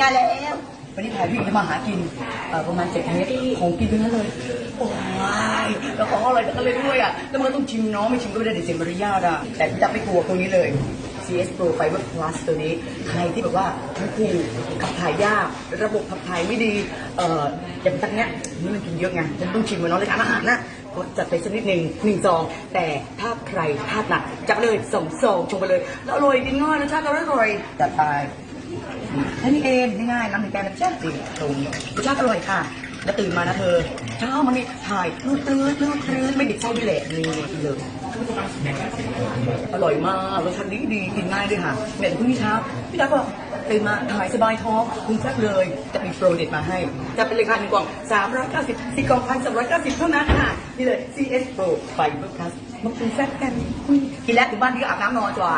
งานแล้ว วันนี้พาพี่จะมาหากินเอ่อประมาณเจ็ดเมตรของกินทั้งนั้นเลย โอ้ยแล้วของอร่อยทั้งนั้นเลยด้วยอะ แล้วมันก็ต้องชิมเนาะไม่ชิมก็ไม่ได้เสียมารยาทอะ แต่พี่จะไม่กลัวตัวนี้เลย CS Pro Fiber Plus ตัวนี้ ใครที่แบบว่าท้องผูกขับถ่ายยาก ระบบขับถ่ายไม่ดี เอ่ออย่างตั้งเนี้ยนี่มันกินเยอะไงฉันต้องชิมมันเนาะรายการอาหารนะก็จัดไปสักนิดหนึ่งหนึ่งซอง แต่ถ้าใครพลาดหนักจับไปเลยสองซองชงไปเลยแล้วอร่อยกินง่ายรสชาติก็อร่อยจัดไป แค่นี้เองง่ายๆน้ำหนึ่งแก้วนะจ๊ะจริงตรงรสชาติอร่อยค่ะ แล้วตื่นมานะเธอเช้ามันนี่ถ่ายตื้อตื้อตื้อตื้อไม่ติดไส้ด้วยแหละนี่เลยอร่อยมากรสชาติดีดีกินง่ายด้วยค่ะเนี่ยพรุ่งนี้เช้าพี่ตาบอกตื่นมาถ่ายสบายท้องคุณแซ่บเลยจะมีโปรเด็ดมาให้ จะเป็นราคาหนึ่งกล่อง390สี่กล่องพันสามร้อยเก้าสิบเท่านั้นค่ะนี่เลย CS Pro Fiber Plus มาคุณแซ่บกันกินแล้วถึงบ้านพี่ก็อาบน้ำนอนจ้ะ